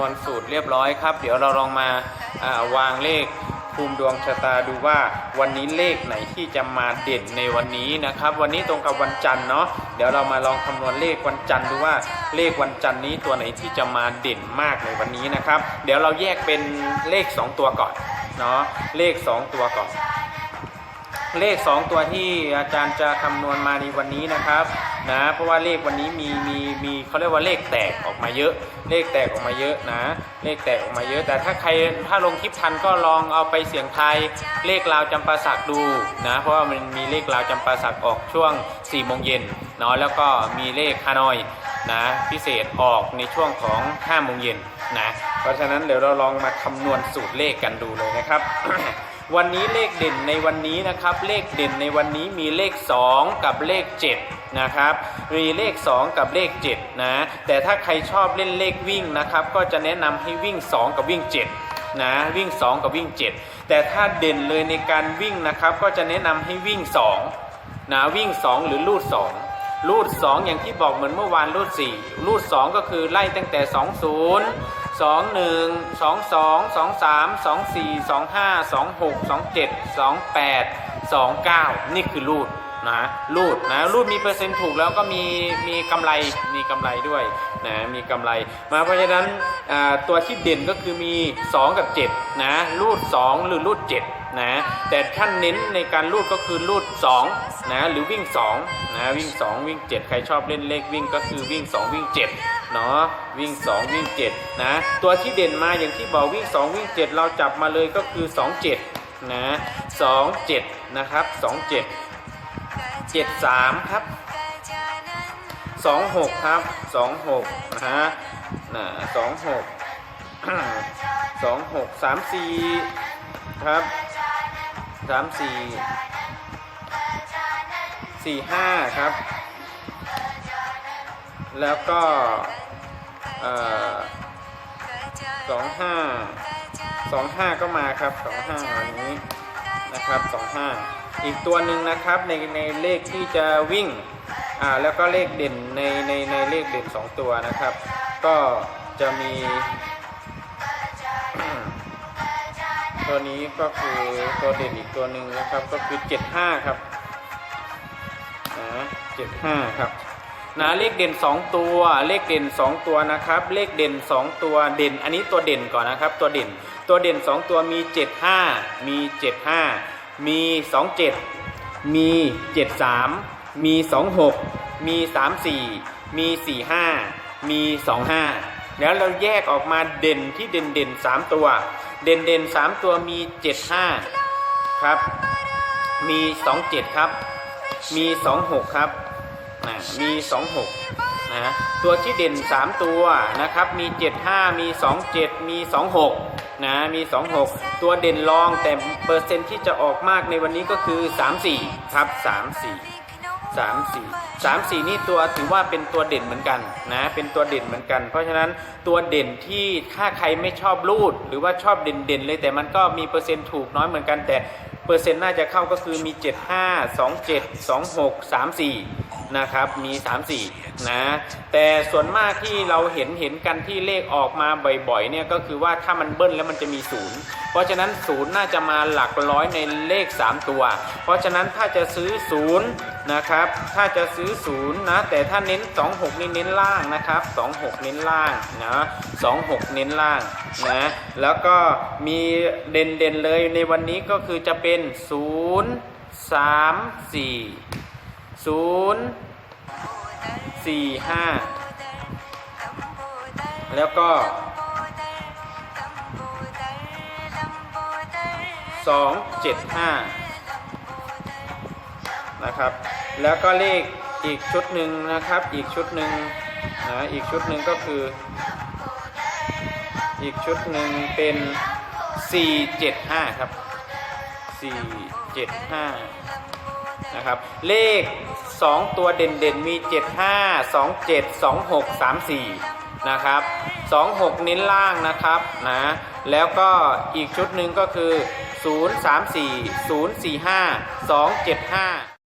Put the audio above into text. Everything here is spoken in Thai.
ตอนสูตรเรียบร้อยครับ เดี๋ยวเราลองมาาวางเลขภูมิดวงชะตาดูว่าวันนี้เลขไหนที่จะมาเด่นในวันนี้นะครับ วันนี้ตรงกับวันจันทร์เนาะเดี๋ยวเรามาลองคำนวณเลขวันจันทร์ดูว่าเลขวันจันทร์นี้ตัวไหนที่จะมาเด่นมากในวันนี้นะครับ เดี๋ยวเราแยกเป็นเลข 2 ตัวก่อนเนาะเลข 2 ตัวก่อน เลข 2 ตัวที่อาจารย์จะคำนวณมาในวันนี้นะครับนะเพราะว่าเลขวันนี้มีมีมีเขาเรียกว่าเลขแตกออกมาเยอะ เลขแตกออกมาเยอะนะ เลขแตกออกมาเยอะ แต่ถ้าใครถ้าลงคลิปทันก็ลองเอาไปเสี่ยงทายเลขราวจำปาสักดูนะเพราะว่ามันมีเลขราวจำปาสักออกช่วง4โมงเย็นเนาะแล้วก็มีเลขฮานอยนะพิเศษออกในช่วงของ5โมงเย็นนะเพราะฉะนั้นเดี๋ยวเราลองมาคำนวณสูตรเลขกันดูเลยนะครับ วันนี้เลขเด่นในวันนี้นะครับ เลขเด่นในวันนี้มีเลข 2 กับเลข 7 นะครับ มีเลข 2 กับเลข 7 นะ แต่ถ้าใครชอบเล่นเลขวิ่งนะครับ ก็จะแนะนำให้วิ่ง 2 กับวิ่ง 7 นะ วิ่ง 2 กับวิ่ง 7 แต่ถ้าเด่นเลยในการวิ่งนะครับ ก็จะแนะนำให้วิ่ง 2 นะ วิ่ง 2 หรือลูด 2รูด2อย่างที่บอกเหมือนเมื่อวานรูด4รูด2ก็คือไล่ตั้งแต่ 20 21 22 23 24 25 26 27 28 29นี่คือรูด นะรูดนะรูดมีเปอร์เซ็นต์ถูกแล้วก็มีมีกำไรมีกำไรด้วยนะมีกำไรมาเพราะฉะนั้นตัวที่เด่นก็คือมี 2 กับ7นะรูด 2 หรือรูด7นะแต่ท่านเน้นในการรูดก็คือรูด2นะหรือวิ่ง2นะวิ่ง 2 วิ่ง 7 ใครชอบเล่นเลขวิ่งก็คือวิ่ง 2 วิ่ง7เนาะวิ่ง 2 วิ่ง7นะตัวที่เด่นมาอย่างที่บอกวิ่ง 2 วิ่ง 7 เราจับมาเลยก็คือ 2 7นะ2 7นะครับ2 7 7 3ครับ2 6ครับ2 6นะฮะนะ2 6 2 6 3 4ครับ3 4 4 5ครับ แล้วก็สองห้าสองห้าก็มาครับสองห้าวันนี้นะครับสองห้า อีกตัวหนึ่งนะครับในในเลขที่จะวิ่งอ่าแล้วก็เลขเด่นในในในเลขเด่นสองตัวนะครับ ก็จะมี ตัวนี้ก็คือตัวเด่นอีกตัวหนึ่งนะครับก็คือเจ็ดห้าครับนะเจ็ดห้าครับนะเลขเด่น 2 ตัว เลขเด่น 2 ตัวนะครับ เลขเด่น 2 ตัวเด่น อันนี้ตัวเด่นก่อนนะครับ ตัวเด่นตัวเด่น 2 ตัวมี 75 มี 75 มี 27 มี 73 มี 26 มี 34 มี 45 มี 25 แล้วเราแยกออกมาเด่นที่เด่นเด่น3ตัว เด่นเด่น3ตัวมี 75 ครับ มี 27 ครับ มี 26 ครับนะมี 26 นะ ตัวที่เด่น 3 ตัวนะครับ มี 75 มี 27 มี 26 นะมี 26 ตัวเด่นรองแต่เปอร์เซ็นต์ที่จะออกมากในวันนี้ก็คือ 34 ครับ 34สามสี่สามสี่นี่ตัวถือว่าเป็นตัวเด่นเหมือนกันนะเป็นตัวเด่นเหมือนกัน เพราะฉะนั้นตัวเด่นที่ถ้าใครไม่ชอบรูด หรือว่าชอบเด่นเด่นๆเลยแต่มันก็มีเปอร์เซ็นต์ถูกน้อยเหมือนกันแต่เปอร์เซ็นต์น่าจะเข้าก็คือมี 75 27 26 34 นะครับมี34นะแต่ส่วนมากที่เราเห็นเห็นกันที่เลขออกมาบ่อยๆเนี่ยก็คือว่าถ้ามันเบิ้ลแล้วมันจะมีศูนย์เพราะฉะนั้นศูนย์น่าจะมาหลักร้อยในเลข 3 ตัว เพราะฉะนั้นถ้าจะซื้อศูนย์นะครับถ้าจะซื้อศูนย์นะแต่ถ้าเน้น 26 นี่เน้นล่างนะครับ26 เน้นล่างนะ26 เน้นล่างนะแล้วก็มีเด่นเด่นๆเลยในวันนี้ก็คือจะเป็น 0 3 4 0 4 5แล้วก็2 7 5นะครับ แล้วก็เลขอีกชุดหนึ่งนะครับ อีกชุดหนึ่งนะอีกชุดหนึ่งก็คือ อีกชุดหนึ่งเป็น475ครับ475 นะครับ เลข 2 ตัวเด่นๆมี 75 27 26 34 นะครับ 26เน้นล่างนะครับนะ แล้วก็อีกชุดหนึ่งก็คือ 034 045 275